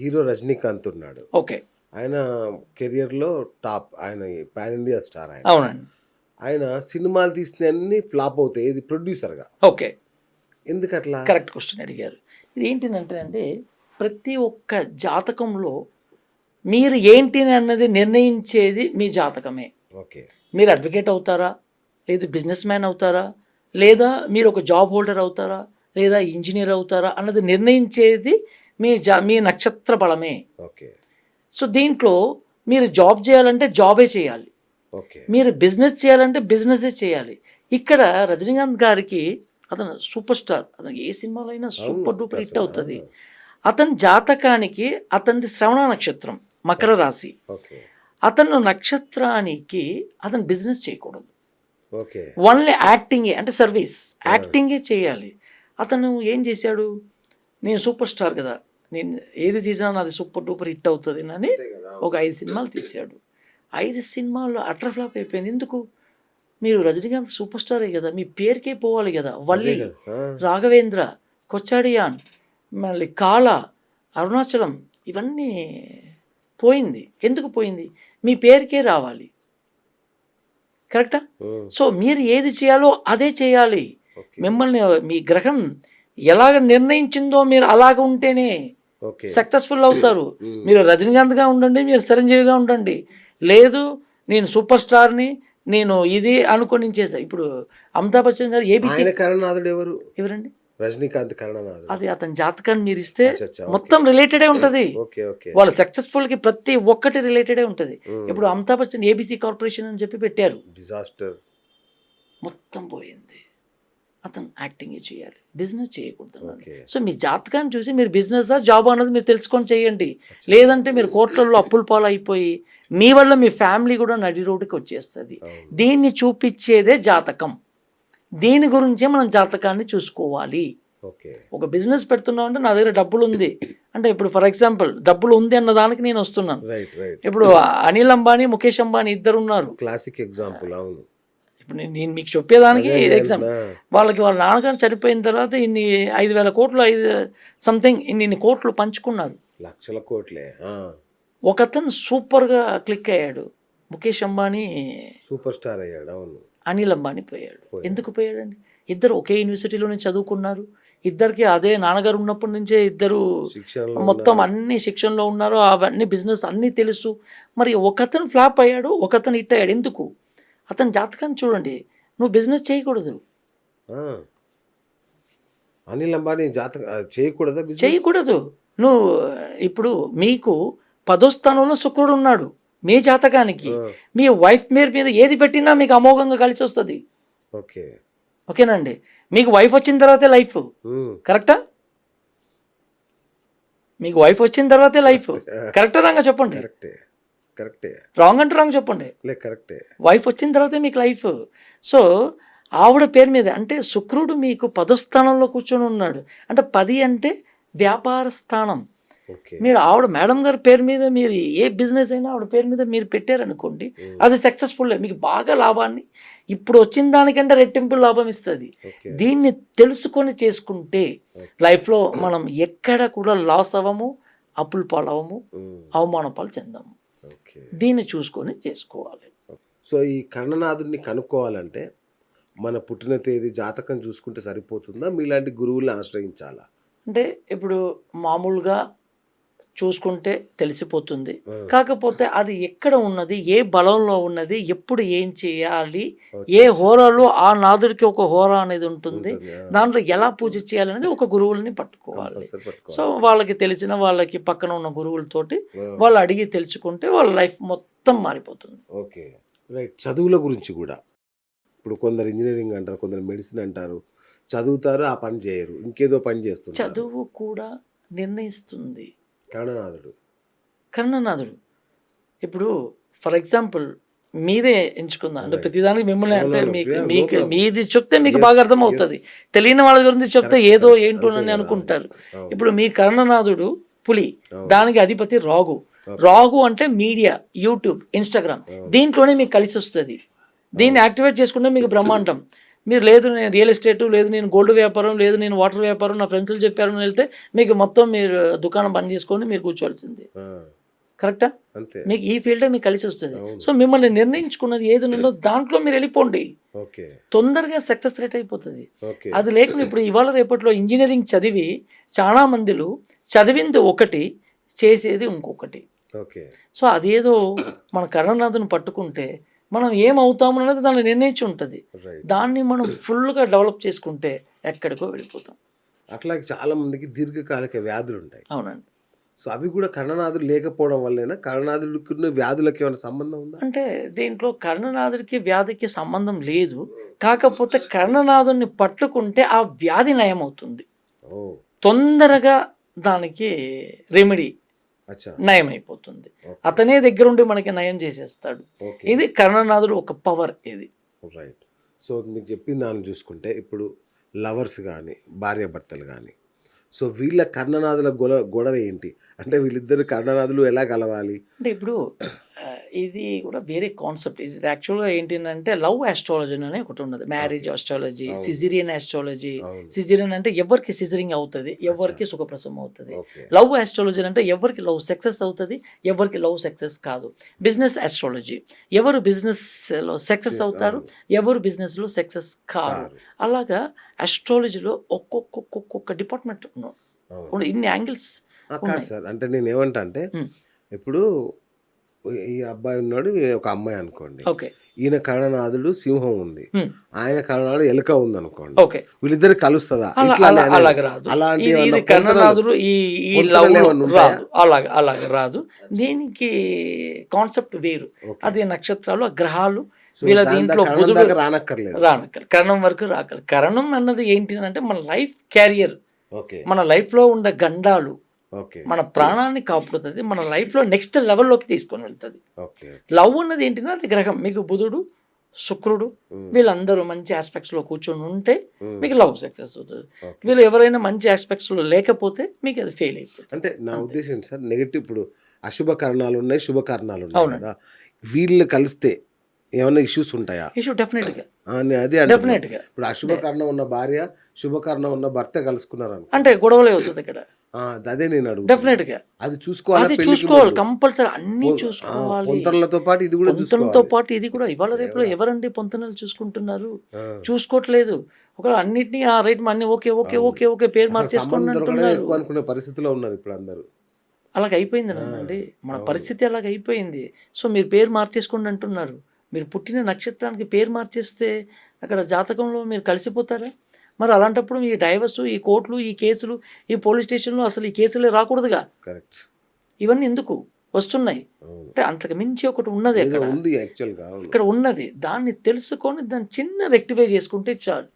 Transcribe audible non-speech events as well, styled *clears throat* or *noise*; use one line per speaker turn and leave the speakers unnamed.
Hero Rajinikanth ఉన్నాడు.
Okay.
ఆయన కెరియర్లో టాప్ ఆయన పాన్ ఇండియా స్టార్ ఆయన.
అవునండి.
ఆయన సినిమాలు తీసిన అన్ని ఫ్లాప్ అవుతాయి ఇది ప్రొడ్యూసర్గా.
ఓకే.
ఎందుకు అట్లా
కరెక్ట్ క్వశ్చన్ అడిగారు. ఇది ఏంటిదంటే అంటే ప్రతి ఒక్క జాతకంలో మీరు ఏంటి అన్నది నిర్ణయించేది మీ జాతకమే.
ఓకే.
మీరు అడ్వకేట్ అవుతారా? లేదా బిజినెస్ మ్యాన్ అవుతారా? లేదా మీరు ఒక జాబ్ హోల్డర్ అవుతారా? లేదా ఇంజనీర్ అవుతారా? అన్నది నిర్ణయించేది మీ జా మీ నక్షత్ర బలమే.
ఓకే.
సో దీంట్లో మీరు జాబ్ చేయాలంటే జాబే చేయాలి.
ఓకే.
మీరు బిజినెస్ చేయాలంటే బిజినెసే చేయాలి. ఇక్కడ రజనీకాంత్ గారికి అతను సూపర్ స్టార్. అతను ఏ సినిమాలో అయినా సూపర్ డూపర్ హిట్ అవుతుంది. అతని జాతకానికి అతనిది శ్రవణ నక్షత్రం మకర రాశి. అతను నక్షత్రానికి అతను బిజినెస్ చేయకూడదు.
ఓకే.
ఓన్లీ యాక్టింగే అంటే సర్వీస్. యాక్టింగే చేయాలి. అతను ఏం చేశాడు? నేను సూపర్ స్టార్ కదా. నేను ఏది తీసినా నాది సూపర్ డూపర్ హిట్ అవుతుంది అని ఒక ఐదు సినిమాలు తీశాడు. ఐదు సినిమాల్లో అటర్ ఫ్లాప్ అయిపోయింది. ఎందుకు? మీరు రజనీకాంత్ సూపర్ స్టారే కదా. మీ పేరుకే పోవాలి కదా. వల్లి రాఘవేంద్ర కొచ్చాడియాన్ మళ్ళీ కాళ అరుణాచలం ఇవన్నీ పోయింది. ఎందుకు పోయింది? మీ పేరుకే రావాలి. కరెక్టా? సో మీరు ఏది చేయాలో అదే చేయాలి. మిమ్మల్ని మీ గ్రహం ఎలాగ నిర్ణయించిందో మీరు అలాగ ఉంటేనే సక్సెస్ఫుల్ అవుతారు. *clears throat* మీరు రజనీకాంత్గా ఉండండి మీరు చిరంజీవిగా ఉండండి. లేదు నేను సూపర్ స్టార్ని నేను ఇది అనుకొని చేసా ఇప్పుడు అమితాబ్ బచ్చన్ గారు ఏబిసి
కరణనాథుడు ఎవరు?
ఎవరండి?
రజనీకాంత్ కరణనాథుడు.
అది అతని జాతకాన్ని మీరు ఇస్తే. మొత్తం రిలేటెడే ఉంటుంది. వాళ్ళ సక్సెస్ఫుల్కి ప్రతి ఒక్కటి రిలేటెడే ఉంటుంది. ఇప్పుడు అమితాబ్ బచ్చన్ ఏబిసి కార్పొరేషన్ అని చెప్పి పెట్టారు.
డిజాస్టర్
మొత్తం పోయింది. అతను యాక్టింగ్ చేయాలి. బిజినెస్ చేయకూడదు సో మీ జాతకాన్ని చూసి మీరు బిజినెస్ జాబ్ అన్నది మీరు తెలుసుకొని చేయండి. లేదంటే మీరు కోట్లలో అప్పుల పాలు అయిపోయి మీ వల్ల మీ ఫ్యామిలీ కూడా నడి రోడ్డుకి వచ్చేస్తుంది. దీన్ని చూపించేదే జాతకం. దీని గురించే మనం జాతకాన్ని చూసుకోవాలి.
ఓకే.
ఒక బిజినెస్ పెడుతున్నాం అంటే నా దగ్గర డబ్బులు ఉంది అంటే ఇప్పుడు ఫర్ ఎగ్జాంపుల్ డబ్బులు ఉంది అన్న దానికి నేను వస్తున్నాను. ఇప్పుడు అనిల్ అంబానీ ముఖేష్ అంబానీ ఇద్దరు ఉన్నారు
క్లాసిక్ ఎగ్జాంపుల్ అవును.
ఇప్పుడు నేను మీకు చెప్పేదానికి
అంటున్నా.
వాళ్ళకి వాళ్ళ నాన్నగారు చనిపోయిన తర్వాత ఇన్ని ఐదు వేల కోట్లు ఐదు సంథింగ్ ఇన్ని ఇన్ని కోట్లు పంచుకున్నారు.
లక్షల కోట్లే ఆ,
ఒకతను సూపర్గా క్లిక్ అయ్యాడు. ముఖేష్ అంబానీ
సూపర్ స్టార్ అయ్యాడు అవును.
అనిల్ అంబానీ పోయాడు. ఎందుకు పోయాడండి? ఇద్దరు ఒకే యూనివర్సిటీలోనే చదువుకున్నారు. ఇద్దరికి అదే నాన్నగారు ఉన్నప్పటి నుంచే ఇద్దరు మొత్తం అన్ని శిక్షణలో ఉన్నారు. అవన్నీ బిజినెస్ అన్నీ తెలుసు. మరి ఒకతను ఫ్లాప్ అయ్యాడు ఒకతను హిట్ అయ్యాడు. ఎందుకు? అతని జాతకాన్ని చూడండి. నువ్వు బిజినెస్ చేయకూడదు.
అనిల్ అంబానీ జాతక చేయకూడదా?
చేయకూడదు. నువ్వు ఇప్పుడు మీకు పదో స్థానంలో శుక్రుడు ఉన్నాడు. మీ జాతకానికి మీ వైఫ్ పేరు మీద ఏది పెట్టినా మీకు అమోఘంగా కలిసి వస్తుంది.
ఓకే.
ఓకేనండి. మీకు వైఫ్ వచ్చిన తర్వాతే లైఫ్ కరెక్టా మీకు వైఫ్ వచ్చిన తర్వాతే లైఫ్ కరెక్టా రాంగా చెప్పండి.
కరెక్టే.
రాంగ్ అంటే రాంగ్ చెప్పండి.
లే కరెక్టే.
వైఫ్ వచ్చిన తర్వాతే మీకు లైఫ్ సో ఆవిడ పేరు మీద అంటే శుక్రుడు మీకు పదో స్థానంలో కూర్చొని ఉన్నాడు. అంటే పది అంటే వ్యాపార స్థానం. మీరు ఆవిడ మేడం గారి పేరు మీద మీరు ఏ బిజినెస్ అయినా ఆవిడ పేరు మీద మీరు పెట్టారనుకోండి అది సక్సెస్ఫుల్ మీకు బాగా లాభాన్ని ఇప్పుడు వచ్చిన దానికంటే రెట్టింపు లాభం ఇస్తుంది. దీన్ని తెలుసుకొని చేసుకుంటే లైఫ్లో మనం ఎక్కడ కూడా లాస్ అవ్వము అప్పులు పాలవము అవమాన పాలు చెందము. దీన్ని చూసుకొని చేసుకోవాలి.
సో ఈ కర్ణనాథుడిని కనుక్కోవాలంటే మన పుట్టిన తేదీ జాతకం చూసుకుంటే సరిపోతుందా? మీలాంటి గురువుల్ని ఆశ్రయించాలా?
అంటే ఇప్పుడు మామూలుగా చూసుకుంటే తెలిసిపోతుంది. కాకపోతే అది ఎక్కడ ఉన్నది ఏ బలంలో ఉన్నది ఎప్పుడు ఏం చేయాలి ఏ హోరాలో ఆ నాదుడికి ఒక హోరా అనేది ఉంటుంది. దాంట్లో ఎలా పూజ చేయాలనేది ఒక గురువుల్ని పట్టుకోవాలి. సో వాళ్ళకి తెలిసిన వాళ్ళకి పక్కన ఉన్న గురువులతోటి వాళ్ళు అడిగి తెలుసుకుంటే వాళ్ళ లైఫ్ మొత్తం మారిపోతుంది.
ఓకే. రైట్. చదువుల గురించి కూడా. ఇప్పుడు కొందరు ఇంజనీరింగ్ అంటారు కొందరు మెడిసిన్ అంటారు. చదువుతారు ఆ పని చేయరు. ఇంకేదో పని చేస్తుంటారు.
చదువు కూడా నిర్ణయిస్తుంది.
కర్ణనాథుడు.
కర్ణనాథుడు. ఇప్పుడు ఫర్ ఎగ్జాంపుల్ మీరే ఎంచుకుందాం? అంటే ప్రతిదానికి మిమ్మల్ని అంటే మీకు మీకు. మీది చెప్తే మీకు బాగా అర్థమవుతుంది. తెలియని వాళ్ళ గురించి చెప్తే ఏదో. ఏంటో అని అనుకుంటారు. ఇప్పుడు మీ కర్ణనాథుడు పులి. దానికి అధిపతి రాగు. రాగు అంటే మీడియా యూట్యూబ్ ఇన్స్టాగ్రామ్. దీంట్లోనే మీకు కలిసి వస్తుంది. దీన్ని యాక్టివేట్ చేసుకుంటే మీకు బ్రహ్మాండం. మీరు లేదు నేను రియల్ ఎస్టేట్ లేదు నేను గోల్డ్ వ్యాపారం లేదు నేను వాటర్ వ్యాపారం నా ఫ్రెండ్స్లు చెప్పారు అని వెళ్తే మీకు మొత్తం మీరు దుకాణం బంద్ చేసుకొని మీరు కూర్చోవాల్సింది. కరెక్టా మీకు ఈ ఫీల్డే మీకు కలిసి వస్తుంది. సో మిమ్మల్ని నిర్ణయించుకున్నది ఏది ఉందో దాంట్లో మీరు వెళ్ళిపోండి. తొందరగా సక్సెస్ రేట్ అయిపోతుంది. అది లేకుండా ఇప్పుడు ఇవాళ రేపట్లో ఇంజనీరింగ్ చదివి చాలా మందిలు చదివింది ఒకటి చేసేది ఇంకొకటి.
ఓకే.
సో అదేదో మన కరుణాథుని పట్టుకుంటే మనం ఏమవుతాము అనేది దాన్ని నిర్ణయించి ఉంటుంది. దాన్ని మనం ఫుల్గా డెవలప్ చేసుకుంటే ఎక్కడికో వెళ్ళిపోతాం.
అట్లా చాలా మందికి దీర్ఘకాలిక వ్యాధులు ఉంటాయి.
అవునండి.
సో అవి కూడా కర్ణనాథులు లేకపోవడం వల్లేనా? కర్ణనాథులకి ఉన్న వ్యాధులకి ఏమైనా సంబంధం ఉందా?
అంటే దీంట్లో కర్ణనాథుడికి వ్యాధికి సంబంధం లేదు. కాకపోతే కర్ణనాథుని పట్టుకుంటే ఆ వ్యాధి నయం అవుతుంది తొందరగా దానికి రెమెడీ నయం అయిపోతుంది అతనే దగ్గరుండి మనకి నయం చేసేస్తాడు. ఇది కర్ణనాథుడు ఒక పవర్ ఇది.
రైట్ సో మీకు చెప్పిన దాన్ని చూసుకుంటే ఇప్పుడు లవర్స్ కానీ భార్యాభర్తలు కానీ సో వీళ్ళ కర్ణనాథుల గొడవ గొడవ ఏంటి? అంటే వీళ్ళిద్దరు కర్ణనాథులు ఎలా కలవాలి?
అంటే ఇప్పుడు ఇది కూడా వేరే కాన్సెప్ట్. ఇది యాక్చువల్గా ఏంటంటే లవ్ ఆస్ట్రాలజీ అని ఒకటి ఉన్నది. Marriage astrology. Caesarean astrology. Caesarean అంటే ఎవరికి సిజరింగ్ అవుతుంది ఎవరికి సుఖప్రసవం అవుతుంది. లవ్ ఆస్ట్రాలజీ అంటే ఎవరికి లవ్ సక్సెస్ అవుతుంది ఎవరికి లవ్ సక్సెస్ కాదు. Business astrology. ఎవరు బిజినెస్లో సక్సెస్ అవుతారు ఎవరు బిజినెస్లో సక్సెస్ కారు. అలాగా ఆస్ట్రాలజీలో ఒక్కొక్క ఒక్కొక్క డిపార్ట్మెంట్ ఇన్ని యాంగిల్స్
సార్. అంటే నేను ఏమంటా అంటే. ఇప్పుడు ఈ అబ్బాయి ఉన్నాడు ఒక అమ్మాయి అనుకోండి.
ఓకే.
ఈయన కర్ణనాథుడు సింహం ఉంది. ఆయన కర్ణనాథుడు ఎలుక ఉంది అనుకోండి
ఓకే.
వీళ్ళిద్దరు కలుస్తుందా?
అలాగ రాదు.
అలాంటి
కర్ణనాథుడు ఈ? రాదు. అలాగ అలాగ రాదు. దీనికి కాన్సెప్ట్ వేరు. అది నక్షత్రాలు గ్రహాలు వీళ్ళ దీంట్లో బుధుడు
రానక్కర్లేదు.
రానక్కర్ కరణం వరకు రాకలు కరణం అన్నది ఏంటి అంటే మన లైఫ్ క్యారియర్. మన లైఫ్లో ఉండే గండాలు మన ప్రాణాన్ని కాపాడుతుంది మన లైఫ్లో నెక్స్ట్ లెవెల్లోకి తీసుకొని వెళ్తుంది. లవ్ అన్నది ఏంటంటే అది గ్రహం. మీకు బుధుడు శుక్రుడు. వీళ్ళందరూ మంచి ఆస్పెక్ట్స్లో కూర్చొని ఉంటే. మీకు లవ్ సక్సెస్ అవుతుంది. వీళ్ళు ఎవరైనా మంచి ఆస్పెక్ట్స్లో లేకపోతే మీకు అది ఫెయిల్ అయిపోతుంది.
అంటే నా ఉద్దేశం సార్? నెగిటివ్ ఇప్పుడు అశుభ కరణాలు ఉన్నాయి శుభ కరణాలు ఉన్నాయి. కదా. వీళ్ళు కలిస్తే ఏమైనా ఇష్యూస్ ఉంటాయా?
ఇష్యూ డెఫినెట్గా
అదే అంటున్నా.
డెఫినెట్గా
ఇప్పుడు అశుభ కరణం ఉన్న భార్య శుభ కరణం ఉన్న భర్త కలుసుకున్నారు
అంటే గొడవలే అవుతుంది ఇక్కడ.
అదే నేను అడుగు
డెఫినెట్గా
అది చూసుకోవాలి
అది చూసుకోవాలి కంపల్సరీ అన్నీ చూసుకోవాలి.
పొంతనలతో పాటు ఇది కూడా చూసుకోవాలి.
పాటు ఇది కూడా ఇవాళ రేపులో ఎవరండి పొంతనలు చూసుకుంటున్నారు. చూసుకోవట్లేదు. ఒకవేళ అన్నిటినీ ఆ రేట్ అన్ని ఓకే ఓకే ఓకే ఓకే పేరు
ఎక్కువ అనుకునే పరిస్థితిలో ఉన్నారు ఇప్పుడు అందరూ.
అలాగ అయిపోయింది అండి మన పరిస్థితి అలాగ అయిపోయింది సో మీరు పేరు మార్చేసుకోండి అంటున్నారు. మీరు పుట్టిన నక్షత్రానికి పేరు మార్చేస్తే అక్కడ జాతకంలో మీరు కలిసిపోతారా? మరి అలాంటప్పుడు ఈ డైవర్స్ ఈ కోర్టులు ఈ కేసులు ఈ పోలీస్ స్టేషన్లో అసలు ఈ కేసులే రాకూడదుగా?
కరెక్ట్.
ఇవన్నీ ఎందుకు? వస్తున్నాయి. అంటే అంతకు మించి ఒకటి ఉన్నది
ఏదో
అక్కడ
ఉంది
ఇక్కడ ఉన్నది. దాన్ని తెలుసుకొని దాన్ని చిన్న రెక్టిఫై చేసుకుంటే చాలు.